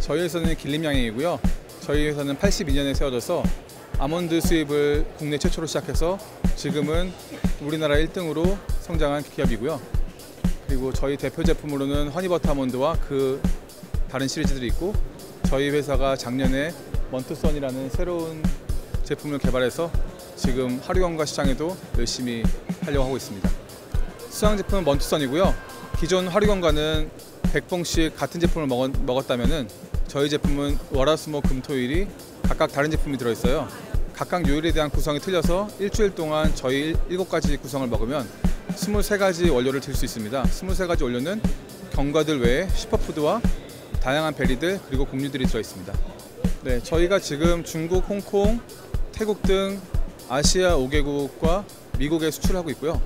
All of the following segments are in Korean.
저희 회사는 길림양행이고요. 저희 회사는 82년에 세워져서 아몬드 수입을 국내 최초로 시작해서 지금은 우리나라 1등으로 성장한 기업이고요. 그리고 저희 대표 제품으로는 허니버터 아몬드와 그 다른 시리즈들이 있고 저희 회사가 작년에 먼투선이라는 새로운 제품을 개발해서 지금 하루경과 시장에도 열심히 하려고 하고 있습니다. 수상 제품은 먼투선이고요. 기존 하루경과는 100봉씩 같은 제품을 먹었, 먹었다면은 저희 제품은 월화수목 금토일이 각각 다른 제품이 들어있어요. 각각 요일에 대한 구성이 틀려서 일주일 동안 저희 7가지 구성을 먹으면 23가지 원료를 들 수 있습니다. 23가지 원료는 견과들 외에 슈퍼푸드와 다양한 베리들 그리고 곡류들이 들어있습니다. 네, 저희가 지금 중국, 홍콩, 태국 등 아시아 5개국과 미국에 수출하고 있고요.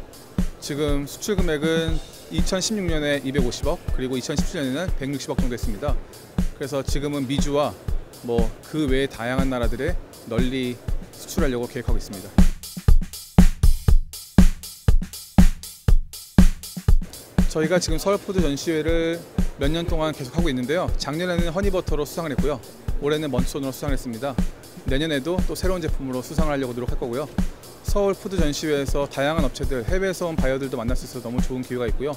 지금 수출 금액은 2016년에 250억 그리고 2017년에는 160억 정도 했습니다. 그래서 지금은 미주와 뭐 그 외의 다양한 나라들에 널리 수출하려고 계획하고 있습니다. 저희가 지금 서울푸드 전시회를 몇 년 동안 계속 하고 있는데요. 작년에는 허니버터로 수상을 했고요. 올해는 먼손으로 수상을 했습니다. 내년에도 또 새로운 제품으로 수상을 하려고 노력할 거고요. 서울 푸드 전시회에서 다양한 업체들, 해외에서 온 바이어들도 만날 수 있어서 너무 좋은 기회가 있고요.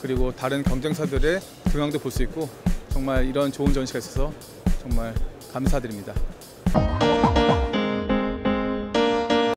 그리고 다른 경쟁사들의 경향도 볼 수 있고 정말 이런 좋은 전시가 있어서 정말 감사드립니다.